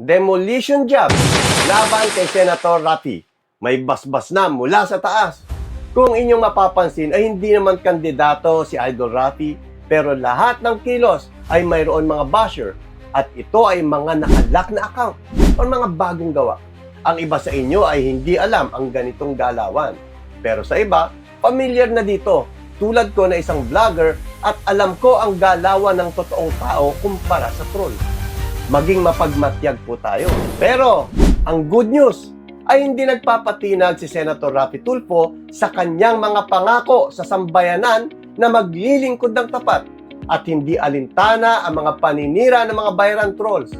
demolition job laban kay Senator Rafi. May basbas na mula sa taas. Kung inyong mapapansin ay hindi naman kandidato si Idol Rafi pero lahat ng kilos ay mayroon mga basher at ito ay mga nakalak na account o mga bagong gawa. Ang iba sa inyo ay hindi alam ang ganitong galawan. Pero sa iba, familiar na dito. Tulad ko na isang vlogger at alam ko ang galawan ng totoong tao kumpara sa troll maging mapagmatyag po tayo. Pero, ang good news ay hindi nagpapatinag si Senator Rapi Tulfo sa kanyang mga pangako sa sambayanan na maglilingkod ng tapat at hindi alintana ang mga paninira ng mga bayaran trolls.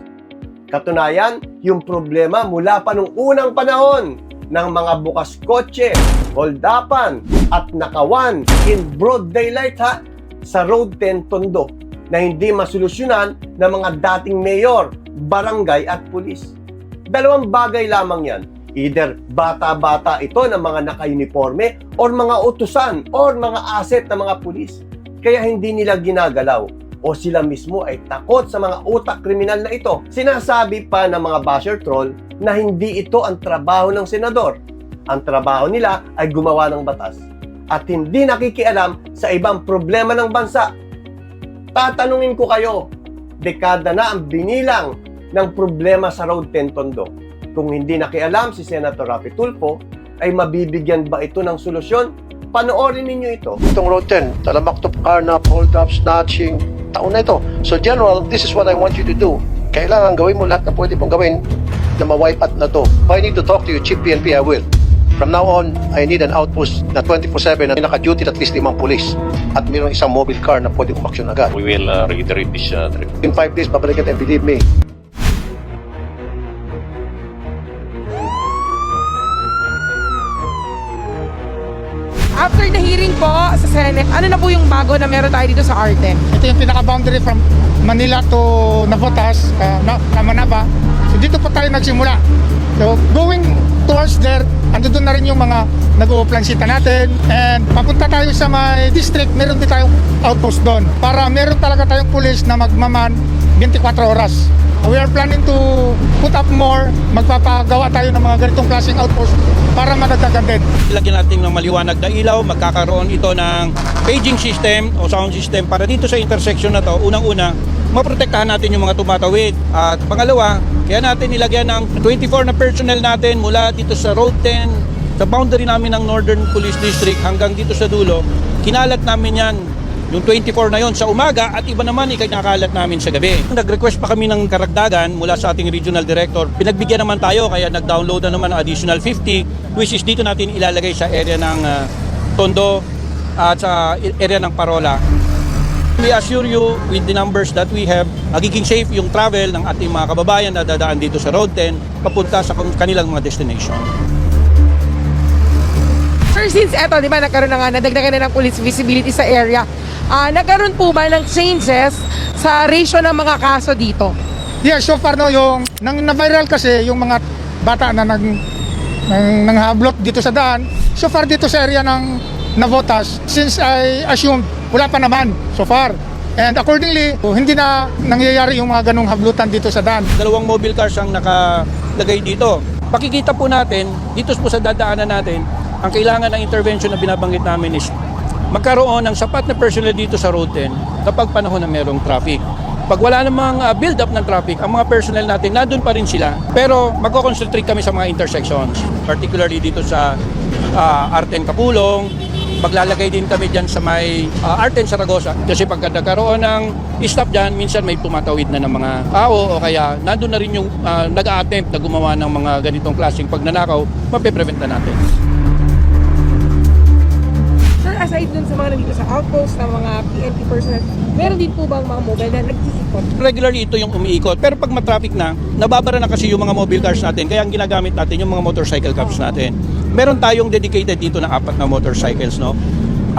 Katunayan, yung problema mula pa nung unang panahon ng mga bukas kotse, holdapan at nakawan in broad daylight ha sa Road 10 Tondo na hindi masolusyonan ng mga dating mayor, barangay at pulis. Dalawang bagay lamang yan. Either bata-bata ito ng mga naka-uniforme or mga utusan or mga asset ng mga pulis. Kaya hindi nila ginagalaw o sila mismo ay takot sa mga utak kriminal na ito. Sinasabi pa ng mga basher troll na hindi ito ang trabaho ng senador. Ang trabaho nila ay gumawa ng batas at hindi nakikialam sa ibang problema ng bansa Tatanungin ko kayo, dekada na ang binilang ng problema sa Road 10 Tondo. Kung hindi nakialam si Senator Rapi Tulfo, ay mabibigyan ba ito ng solusyon? Panoorin ninyo ito. itong road 10, talamak to carnap, hold up, snatching, taon na ito. So General, this is what I want you to do. Kailangan gawin mo lahat na pwede mong gawin na ma-wipe out na to. If I need to talk to you, Chief PNP, I will. From now on, I need an outpost na 24-7 na naka-duty at least limang pulis at mayroong isang mobile car na pwede umaksyon agad. We will uh, reiterate this uh, trip. In five days, babalikan tayo, believe me. After the hearing po sa Senate, ano na po yung bago na meron tayo dito sa Arte? Ito yung pinaka-boundary from Manila to Navotas, uh, na, na Manaba. So dito po tayo nagsimula. So going towards there, ando doon na rin yung mga nag-uuplansita natin. And papunta tayo sa may district, meron din tayong outpost doon. Para meron talaga tayong police na magmaman 24 oras. We are planning to put up more, magpapagawa tayo ng mga ganitong klaseng outpost para madagdagan din. Lagyan natin ng maliwanag na ilaw, magkakaroon ito ng paging system o sound system para dito sa intersection na to, unang-una, maprotektahan natin yung mga tumatawid. At pangalawa, kaya natin nilagyan ng 24 na personnel natin mula dito sa Road 10, sa boundary namin ng Northern Police District hanggang dito sa dulo. Kinalat namin yan yung 24 na yon sa umaga at iba naman ikinakalat namin sa gabi. Nag-request pa kami ng karagdagan mula sa ating regional director. Pinagbigyan naman tayo kaya nag-download na naman additional 50 which is dito natin ilalagay sa area ng ah, Tondo at sa area ng Parola. We assure you with the numbers that we have, magiging safe yung travel ng ating mga kababayan na dadaan dito sa Road 10 papunta sa kanilang mga destination. Sir, since eto, di ba, nagkaroon na nga, nadagdagan na ng police visibility sa area, ah nagkaroon po ba ng changes sa ratio ng mga kaso dito? Yeah, so far no, yung nang na-viral kasi yung mga bata na nang nang nanghablot dito sa daan. So far dito sa area ng Navotas, since I assumed wala pa naman so far. And accordingly, hindi na nangyayari yung mga ganong hablutan dito sa daan. dalawang mobile cars ang nakalagay dito. Pakikita po natin, dito po sa dadaanan natin, ang kailangan ng intervention na binabanggit namin is magkaroon ng sapat na personnel dito sa road 10 kapag panahon na merong traffic. Pag wala namang uh, build up ng traffic, ang mga personnel natin nandun pa rin sila. Pero magko-concentrate kami sa mga intersections, particularly dito sa uh, Arten Kapulong, maglalagay din kami dyan sa may uh, Arten Saragosa. Kasi pagka nagkaroon ng stop dyan, minsan may tumatawid na ng mga tao o kaya nandun na rin yung uh, nag-a-attempt na gumawa ng mga ganitong klaseng pagnanakaw, mape-prevent na natin. Sir, aside dun sa mga nandito sa outpost, ng mga PNP personnel, meron din po bang mga mobile na nag-iikot? Regularly ito yung umiikot. Pero pag matraffic na, nababara na kasi yung mga mobile cars natin. Kaya ang ginagamit natin yung mga motorcycle cabs natin. Meron tayong dedicated dito na apat na motorcycles, no?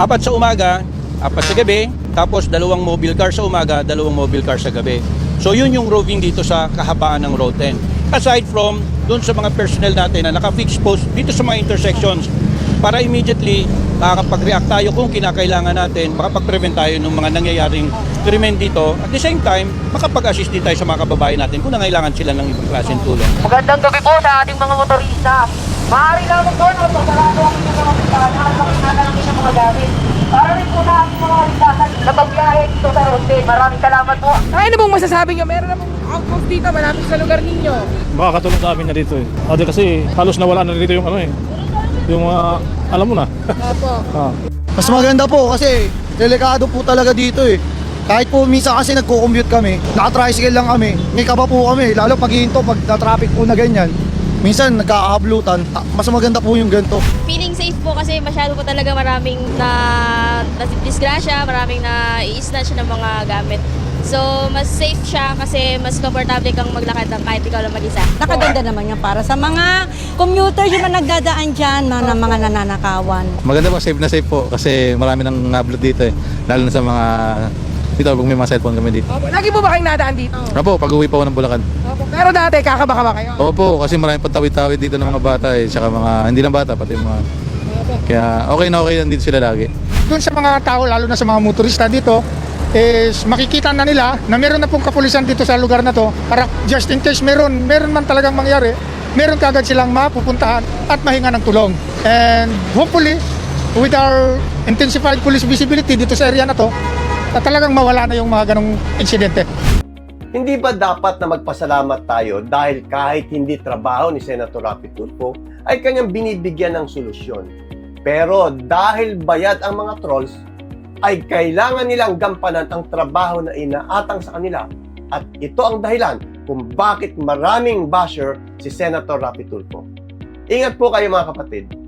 Apat sa umaga, apat sa gabi, tapos dalawang mobile car sa umaga, dalawang mobile car sa gabi. So yun yung roving dito sa kahabaan ng Road 10. Aside from doon sa mga personnel natin na naka-fix post dito sa mga intersections, para immediately makakapag-react tayo kung kinakailangan natin, makapag-prevent tayo ng mga nangyayaring krimen dito. At the same time, makapag-assist din tayo sa mga kababayan natin kung nangailangan sila ng ibang klaseng tulong. Magandang gabi po sa ating mga motorista. Maaari lamang po na magpasarado ang inyong mga bintana at makikita ng inyong mga gamit. Para rin po sa ating mga kaligtasan na pagbiyahe dito sa Ronde. Maraming salamat po. Ay, ano bang masasabi nyo? Meron na pong outpost dito malapit sa lugar ninyo. makakatulong sa amin na dito eh. Ate kasi halos nawala na dito yung ano eh. Yung mga, alam mo na. Opo. Ah. Mas maganda po kasi delikado po talaga dito eh. Kahit po minsan kasi nagko-commute kami, naka-tricycle lang kami, may kaba po kami, lalo pag hihinto, pag na-traffic po na ganyan. Minsan nagkakahablutan, Ah, mas maganda po yung ganito. feeling safe po kasi masyado po talaga maraming na disgrasya, maraming na i-snatch ng mga gamit. So, mas safe siya kasi mas komportable kang maglakad ng kahit ikaw lang mag-isa. Nakaganda naman yan para sa mga commuters yung mga nagdadaan dyan, mga, mga nananakawan. Maganda po, safe na safe po kasi marami nang upload dito eh. Lalo na sa mga dito pag may mga cellphone kami dito. Lagi po ba kayong nadaan dito? Opo, pag uwi pa ako ng Bulacan. Pero dati, kakaba ka ba kayo? Opo, kasi maraming patawid-tawid dito ng mga bata eh. Tsaka mga, hindi lang bata, pati mga... Kaya okay na okay nandito sila lagi. Doon sa mga tao, lalo na sa mga motorista dito, is makikita na nila na meron na pong kapulisan dito sa lugar na to para just in case meron, meron man talagang mangyari, meron kagad silang mapupuntahan at mahinga ng tulong. And hopefully, with our intensified police visibility dito sa area na to, na talagang mawala na yung mga ganong insidente. Hindi ba dapat na magpasalamat tayo dahil kahit hindi trabaho ni Senator Rapi Tulfo ay kanyang binibigyan ng solusyon. Pero dahil bayad ang mga trolls, ay kailangan nilang gampanan ang trabaho na inaatang sa kanila. At ito ang dahilan kung bakit maraming basher si Senator Rapi Tulfo. Ingat po kayo mga kapatid.